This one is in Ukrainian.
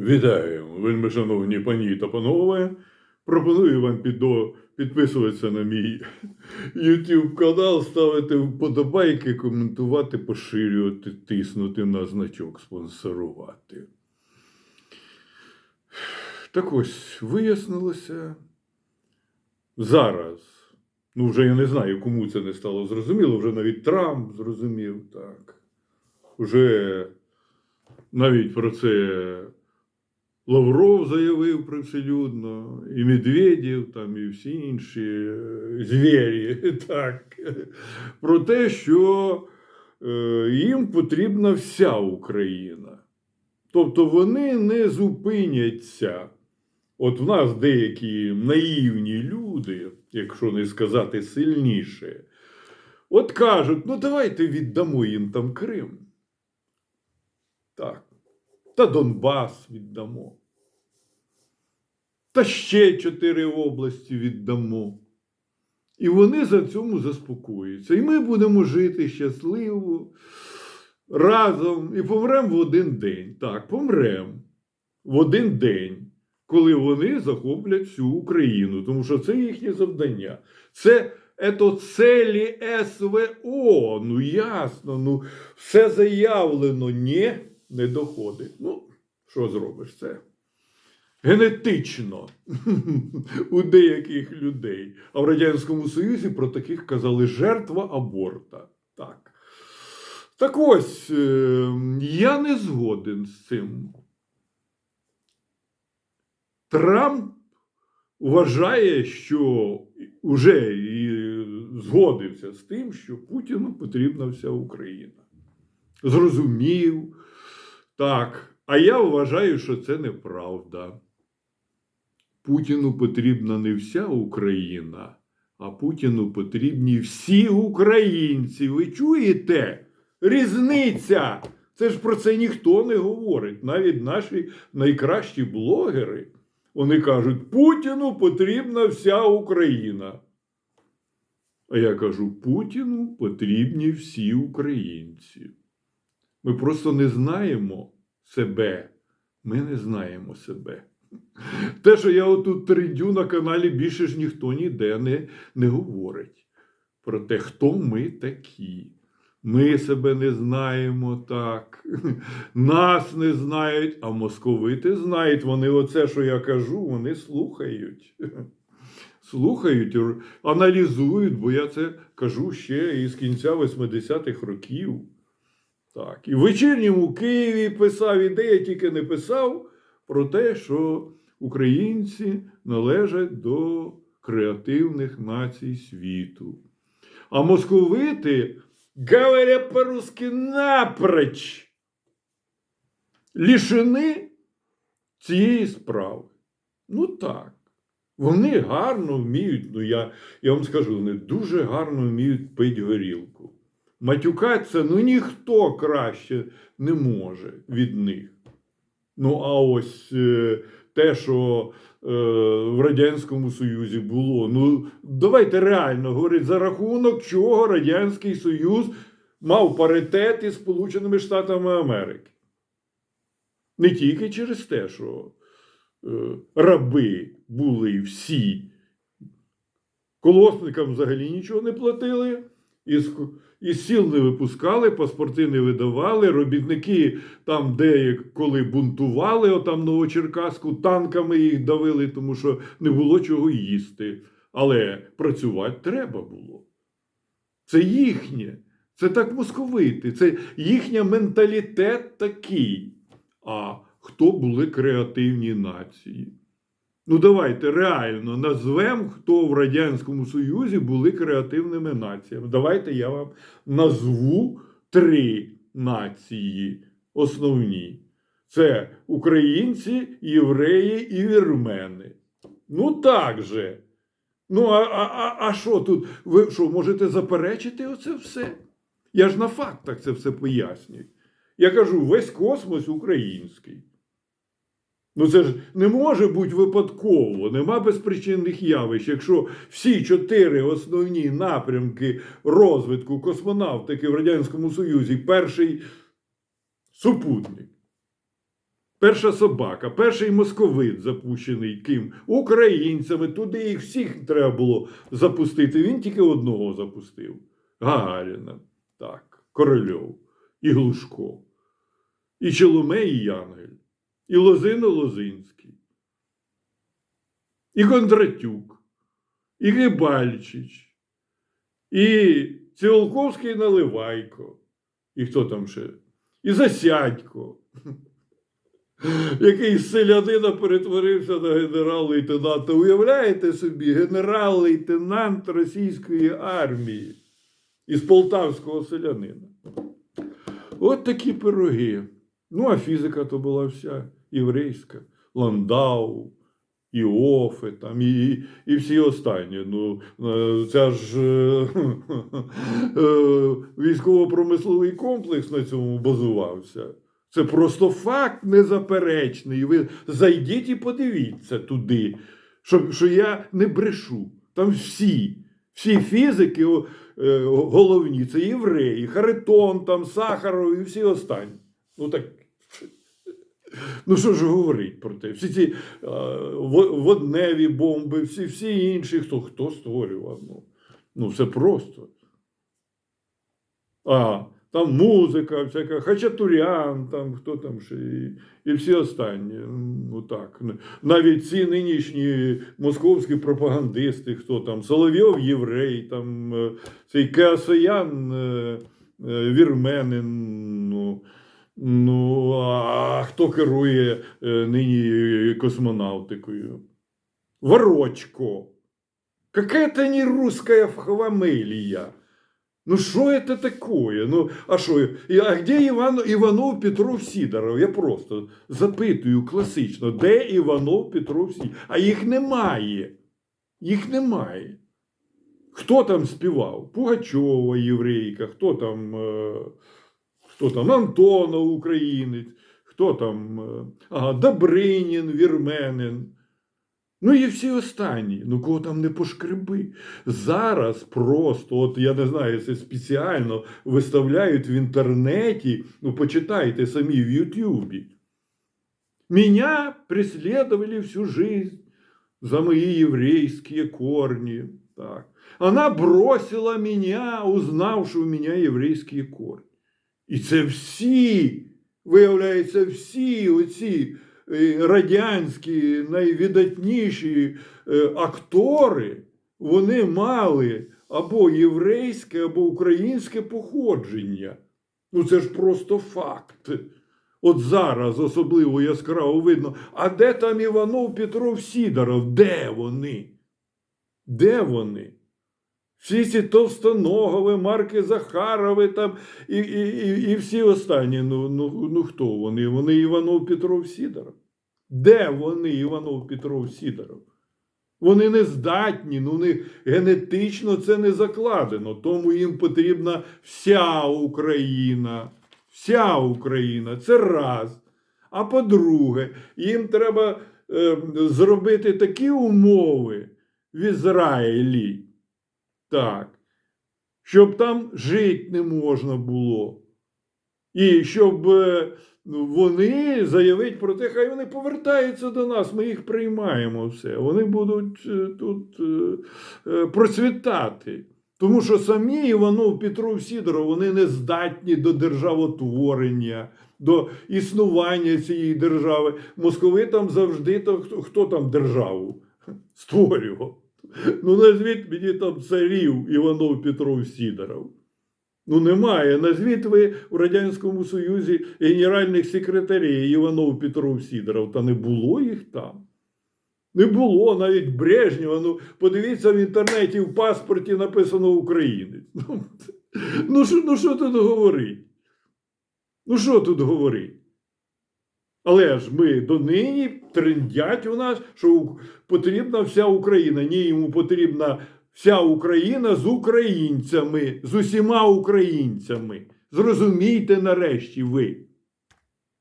Вітаю, вельми шановні пані та панове. Пропоную вам підписуватися на мій YouTube канал, ставити вподобайки, коментувати, поширювати, тиснути на значок, спонсорувати. Так ось, вияснилося зараз. Ну, вже я не знаю, кому це не стало зрозуміло, вже навіть Трамп зрозумів так. Уже навіть про це Лавров заявив привселюдно, і Медведєв, там, і всі інші е, звірі, так, про те, що е, їм потрібна вся Україна. Тобто вони не зупиняться. От в нас деякі наївні люди, якщо не сказати сильніше, от кажуть: ну давайте віддамо їм там Крим. Так. Та Донбас віддамо. Та ще чотири області віддамо. І вони за цьому заспокоюються. І ми будемо жити щасливо разом і помремо в один день. Так, помремо в один день, коли вони захоплять всю Україну, тому що це їхнє завдання. Це ето целі СВО. Ну ясно, ну все заявлено. Ні, не доходить. Ну, що зробиш це? Генетично у деяких людей. А в Радянському Союзі про таких казали жертва аборта. Так. Так ось, е, я не згоден з цим. Трамп вважає, що вже згодився з тим, що Путіну потрібна вся Україна. Зрозумів. Так. А я вважаю, що це неправда. Путіну потрібна не вся Україна, а Путіну потрібні всі українці. Ви чуєте? Різниця! Це ж про це ніхто не говорить. Навіть наші найкращі блогери. Вони кажуть, Путіну потрібна вся Україна. А я кажу: Путіну потрібні всі українці. Ми просто не знаємо себе. Ми не знаємо себе. Те, що я отут тридю на каналі, більше ж ніхто ніде не, не говорить про те, хто ми такі. Ми себе не знаємо так, нас не знають, а московити знають. Вони оце, що я кажу, вони слухають. Слухають, аналізують, бо я це кажу ще із кінця 80-х років. Так. І в вечірньому Києві писав, і де я тільки не писав про те, що українці належать до креативних націй світу. А московити, говоря по-русски, напроч лишені цієї справи. Ну так. Вони гарно вміють, ну я, я вам скажу, вони дуже гарно вміють пити горілку. Матюкатися ну ніхто краще не може від них. Ну, а ось е, те, що е, в Радянському Союзі було, ну давайте реально говорити, за рахунок чого Радянський Союз мав паритет із Сполученими Штатами Америки. Не тільки через те, що е, раби були всі, колосникам взагалі нічого не платили. Із, із сіл не випускали, паспорти не видавали, робітники там деяк коли бунтували, отам Новочеркаску, танками їх давили, тому що не було чого їсти. Але працювати треба було. Це їхнє, це так московити, це їхній менталітет такий. А хто були креативні нації? Ну, давайте реально назвемо, хто в Радянському Союзі були креативними націями. Давайте я вам назву три нації основні: це українці, євреї і вірмени. Ну так же. Ну, а, а, а, що тут? Ви що, можете заперечити оце все? Я ж на фактах це все пояснюю. Я кажу, весь космос український. Ну це ж не може бути випадково, нема безпричинних явищ. Якщо всі чотири основні напрямки розвитку космонавтики в Радянському Союзі, перший супутник, Перша собака, перший московит запущений ким? Українцями. Туди їх всіх треба було запустити. Він тільки одного запустив. Гагаріна, так, Корольов, і Глушко, і Челомей, і Янгель, і Лозино Лозинський, і Кондратюк, і Гибальчич, і Ціолковський Наливайко, і хто там ще? І Засядько який з селянина перетворився на генерал-лейтенанта. Уявляєте собі, генерал-лейтенант російської армії із полтавського селянина. От такі пироги. Ну, а фізика то була вся єврейська. Ландау, Іофе, там, і, і всі останні. Ну, е, ця ж е, е, військово-промисловий комплекс на цьому базувався. Це просто факт незаперечний. Ви зайдіть і подивіться туди, що, що я не брешу. Там всі, всі фізики головні, це євреї, Харитон, там, Сахаров і всі останні. Ну так. Ну, що ж говорить про те? Всі ці е, водневі бомби, всі, всі інші, хто, хто створював. Ну, ну, все просто. А, там музика, всяка, Хачатурян, там хто там ще, і, і всі останні. Ну так. Навіть ці нинішні московські пропагандисти, хто там, Соловйов єврей, там е, цей Кеасоян е, е, вірменин. Ну, а хто керує е, нині космонавтикою? Ворочко. Какая-то не русская фхвамелия. Ну что это такое? Ну, а що? А де Іван, Іванов Петров Сідоров? Я просто запитую класично, де Іванов Петров Сідоров? А їх немає. Їх немає. Хто там співав? Пугачова, єврейка, хто там, е, хто там Антонов, українець, хто там е, ага, Добринін, вірменин. Ну і всі останні. Ну кого там не пошкреби. Зараз просто, от я не знаю, це спеціально виставляють в інтернеті. Ну, почитайте самі в Ютубі. Меня преследовали всю жизнь за мои еврейские корни. Так. Она бросила меня, узнав, що у мене єврейські корні. І це всі, виявляється, всі оці е, радянські найвідатніші е, актори, вони мали або єврейське, або українське походження. Ну це ж просто факт. От зараз особливо яскраво видно. А де там Іванов Петров Сідоров? Де вони? Де вони? Всі ці Товстоногови, Марки Захарови там і, і, і, і всі останні. Ну, ну, ну хто вони? Вони Іванов Петров Сідоров. Де вони, Іванов Петров Сідоров? Вони не здатні, ну не, генетично це не закладено. Тому їм потрібна вся Україна. Вся Україна. Це раз. А по-друге, їм треба е, зробити такі умови в Ізраїлі, так, щоб там жити не можна було. І щоб е, вони заявить про те, хай вони повертаються до нас, ми їх приймаємо все. Вони будуть е, тут е, процвітати. Тому що самі Іванов, Петров, Сідоров, вони не здатні до державотворення, до існування цієї держави. Московитам завжди то, хто там державу створював. Ну, назвіть мені там царів Іванов, Петров, Сідоров. Ну, немає. Назвіть ви в Радянському Союзі генеральних секретарів Іванов, Петров, Сідоров. Та не було їх там. Не було навіть Брежнєва. Ну, подивіться в інтернеті в паспорті написано українець. Ну, ну, що, ну що тут говорить? Ну, що тут говорить? Але ж ми донині трендять у нас, що потрібна вся Україна. Ні, йому потрібна вся Україна з українцями, з усіма українцями. Зрозумійте нарешті ви.